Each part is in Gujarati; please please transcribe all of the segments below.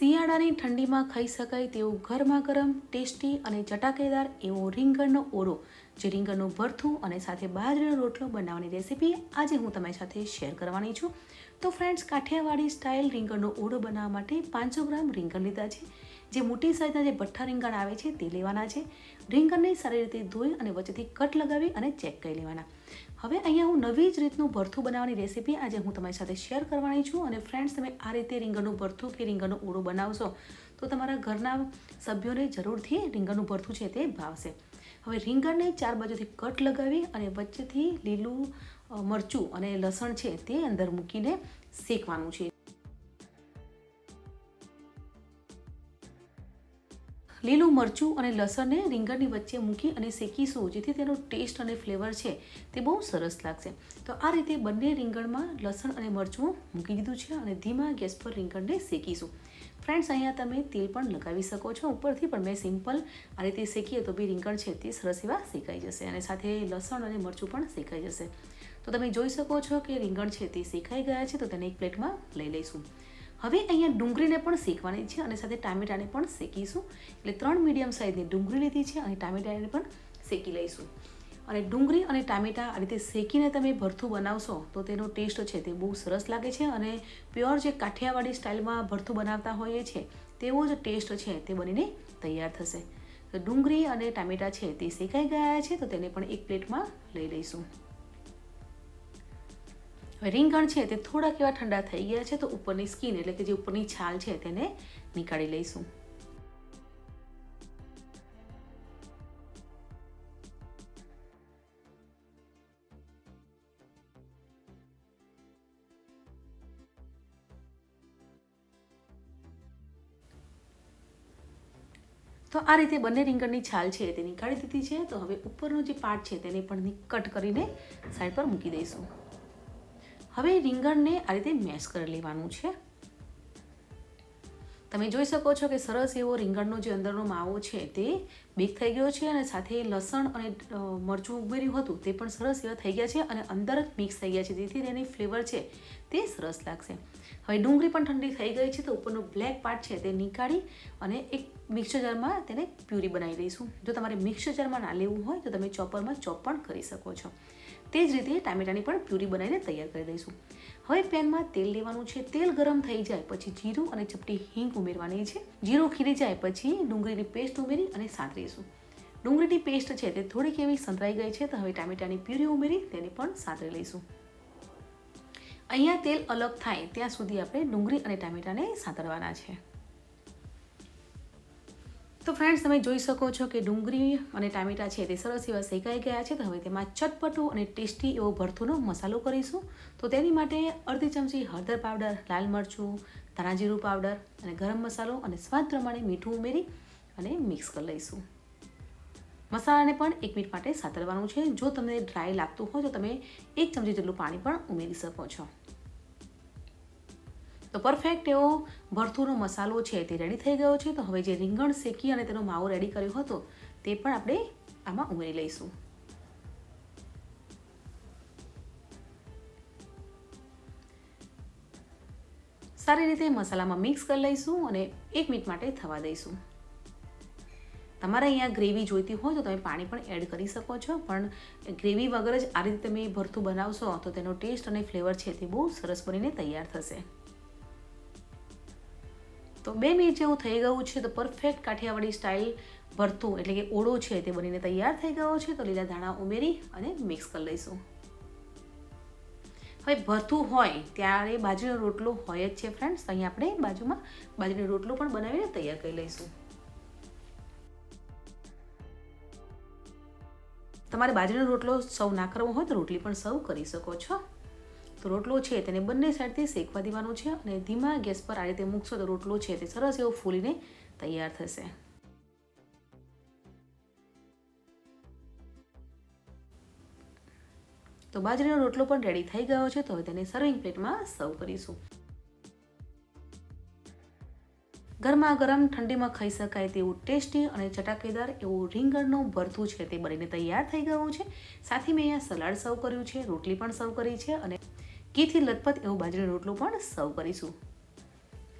શિયાળાની ઠંડીમાં ખાઈ શકાય તેવું ગરમા ગરમ ટેસ્ટી અને ચટાકેદાર એવો રીંગણનો ઓરો જે રીંગણનું ભરથું અને સાથે બાજરીનો રોટલો બનાવવાની રેસીપી આજે હું તમારી સાથે શેર કરવાની છું. તો ફ્રેન્ડ્સ કાઠિયાવાડી સ્ટાઇલ રીંગણનો ઓળો બનાવવા માટે પાંચસો ગ્રામ રીંગણ લીધા છે. જે મોટી સાઈઝના જે ભઠ્ઠા રીંગણ આવે છે તે લેવાના છે. રીંગણને સારી રીતે ધોઈ અને વચ્ચેથી કટ લગાવી અને ચેક કરી લેવાના. હવે અહીંયા હું નવી જ રીતનું ભરથું બનાવવાની રેસીપી આજે હું તમારી સાથે શેર કરવાની છું અને ફ્રેન્ડ્સ, તમે આ રીતે રીંગણનું ભરથું કે રીંગણનું ઓળો બનાવશો તો તમારા ઘરના સભ્યોને જરૂરથી રીંગણનું ભરથું છે તે ભાવશે. હવે રીંગણને ચાર બાજુથી કટ લગાવી અને વચ્ચેથી લીલું મરચું અને લસણ છે તે અંદર મૂકીને શેકવાનું છે. લીલું મરચું અને લસણને રીંગણની વચ્ચે મૂકી અને શેકીશું, જેથી તેનો ટેસ્ટ અને ફ્લેવર છે તે બહુ સરસ લાગશે. તો આ રીતે બંને રીંગણમાં લસણ અને મરચું મૂકી દીધું છે અને ધીમા ગેસ પર રીંગણને શેકીશું. ફ્રેન્ડ્સ અહીંયા તમે તેલ પણ લગાવી શકો છો. ઉપરથી પણ મેં સિમ્પલ આ રીતે શેકીએ તો બી રીંગણ છે તે સરસ એવા શેકાઈ જશે અને સાથે લસણ અને મરચું પણ શેકાઈ જશે. તો તમે જોઈ શકો છો કે રીંગણ છે તે શેકાઈ ગયા છે, તો તેને એક પ્લેટમાં લઈ લઈશું. હવે અહીંયા ડુંગળીને પણ શેકવાની છે અને સાથે ટામેટાને પણ શેકીશું. એટલે ત્રણ મીડિયમ સાઇઝની ડુંગળી લીધી છે અને ટામેટાને પણ શેકી લઈશું. અને ડુંગળી અને ટામેટા આ રીતે શેકીને તમે ભરથું બનાવશો તો તેનો ટેસ્ટ છે તે બહુ સરસ લાગે છે અને પ્યોર જે કાઠિયાવાડી સ્ટાઇલમાં ભરથું બનાવતા હોઈએ છે તેવો જ ટેસ્ટ છે તે બનીને તૈયાર થશે. તો ડુંગળી અને ટામેટા છે તે શેકાઈ ગયા છે તો તેને પણ એક પ્લેટમાં લઈ લઈશું. રીંગણ છે તે થોડાક એવા ઠંડા થઈ ગયા છે તો ઉપરની સ્કીન એટલે કે જે ઉપરની છાલ છે તેને નીકાળી લઈશું. તો આ રીતે બંને રીંગણની છાલ છે તે નીકાળી દીધી છે. તો હવે ઉપરનો જે પાર્ટ છે તેને પણ કટ કરીને સાઈડ પર મૂકી દઈશું. હવે રીંગણને આ રીતે મેશ કરી લેવાનું છે. તમે જોઈ શકો છો કે સરસ એવો રીંગણનો જે અંદરનો માવો છે તે બેક થઈ ગયો છે અને સાથે લસણ અને મરચું ઉમેર્યું હતું તે પણ સરસ એવા થઈ ગયા છે અને અંદર જ મિક્સ થઈ ગયા છે. જેથી તેની ફ્લેવર છે તે સરસ લાગશે. હવે ડુંગળી પણ ઠંડી થઈ ગઈ છે તો ઉપરનો બ્લેક પાર્ટ છે તે નીકાળી અને એક મિક્સર જારમાં તેને પ્યુરી બનાવી દઈશું. જો તમારે મિક્સર જારમાં ના લેવું હોય તો તમે ચોપરમાં ચોપ પણ કરી શકો છો. તે જ રીતે ટામેટાની પણ પ્યુરી બનાવીને તૈયાર કરી દઈશું. હવે પેનમાં તેલ લેવાનું છે. તેલ ગરમ થઈ જાય પછી જીરું અને ચપટી હિંગ ઉમેરવાની છે. જીરું ખીરી જાય પછી ડુંગળીની પેસ્ટ ઉમેરી અને સાંતરીશું ડુંગળીની પેસ્ટ છે તે થોડીક એવી સંતરાઈ ગઈ છે તો હવે ટામેટાની પ્યુરી ઉમેરી તેને પણ સાંતરી લઈશું. અહીંયા તેલ અલગ થાય ત્યાં સુધી આપણે ડુંગળી અને ટામેટાને સાંતરવાના છે. તો ફ્રેન્ડ્સ તમે જોઈ શકો છો કે ડુંગળી અને ટામેટા છે તે સરસ એવા શેકાઈ ગયા છે. તો હવે તેમાં ચટપટું અને ટેસ્ટી એવો ભરથુનો મસાલો કરીશું. તો તેની માટે અડધી ચમચી હળદર પાવડર, લાલ મરચું ધાણાજીરું પાવડર અને ગરમ મસાલો અને સ્વાદ પ્રમાણે મીઠું ઉમેરી અને મિક્સ કરી લઈશું. મસાલાને પણ એક મિનિટ માટે સાતરવાનું છે. જો તમને ડ્રાય લાગતું હોય તો તમે એક ચમચી જેટલું પાણી પણ ઉમેરી શકો છો. તો પરફેક્ટ એવો ભરથુનો મસાલો છે તે રેડી થઈ ગયો છે. તો હવે જે રીંગણ શેકી અને તેનો માવો રેડી કર્યો હતો, તે પણ આપણે આમાં ઉમેરી લઈશું. સારી રીતે મસાલામાં મિક્સ કરી લઈશું અને એક મિનિટ માટે થવા દઈશું. તમારે અહીંયા ગ્રેવી જોઈતી હોય તો તમે પાણી પણ એડ કરી શકો છો, પણ ગ્રેવી વગર જ આ રીતે તમે ભરથું બનાવશો તો તેનો ટેસ્ટ અને ફ્લેવર છે તે બહુ સરસ બનીને તૈયાર થશે. તો બે મિનિટ જેવું થઈ ગયું છે, તો પરફેક્ટ કાઠિયાવાડી સ્ટાઇલ ભરતું, એટલે કે ઓળો છે તે બનીને તૈયાર થઈ ગયો છે, તો લીલા ધાણા ઉમેરી અને મિક્સ કરી લઈશું. હવે ભરતું હોય ત્યારે બાજરીનો રોટલો હોય જ છે ફ્રેન્ડ્સ અહીં આપણે બાજુમાં બાજરીનો રોટલો પણ બનાવીને તૈયાર કરી લઈશું. તમારે બાજરીનો રોટલો સૌ ના કરવો હોય તો રોટલી પણ સર્વ કરી શકો છો. તો રોટલો છે તેને બંને સાઈડથી શેકવા દેવાનો છે અને ધીમા ગેસ પર આ રીતે મૂકશો તો રોટલો છે તે સરસ એવો ફૂલીને તૈયાર થશે. તો બાજરીનો રોટલો પણ રેડી થઈ ગયો છે તો હવે તેને સર્વિંગ પ્લેટમાં સર્વ કરીશું. ગરમા ગરમ ઠંડીમાં ખાઈ શકાય તેવું ટેસ્ટી અને ચટાકેદાર એવું રીંગણનું ભરથું છે તે બનીને તૈયાર થઈ ગયું છે. સાથે મેં અહીંયા સલાડ સર્વ કર્યું છે, રોટલી પણ સર્વ કરી છે અને ઘીથી લથપથ એવો બાજરીનો રોટલો પણ સર્વ કરીશું.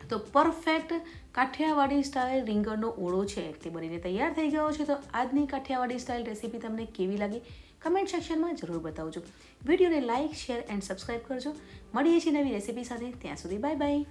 તો પરફેક્ટ કાઠિયાવાડી સ્ટાઇલ રીંગણનો ઓળો છે. તે બનીને તૈયાર થઈ ગયો છે. તો આજની કાઠિયાવાડી સ્ટાઇલ રેસીપી તમને કેવી લાગી? કમેન્ટ સેક્શનમાં જરૂર બતાવજો. વિડીયોને લાઇક શેર એન્ડ સબસ્ક્રાઈબ કરજો. મળીએ છીએ નવી રેસીપી સાથે. ત્યાં સુધી બાય બાય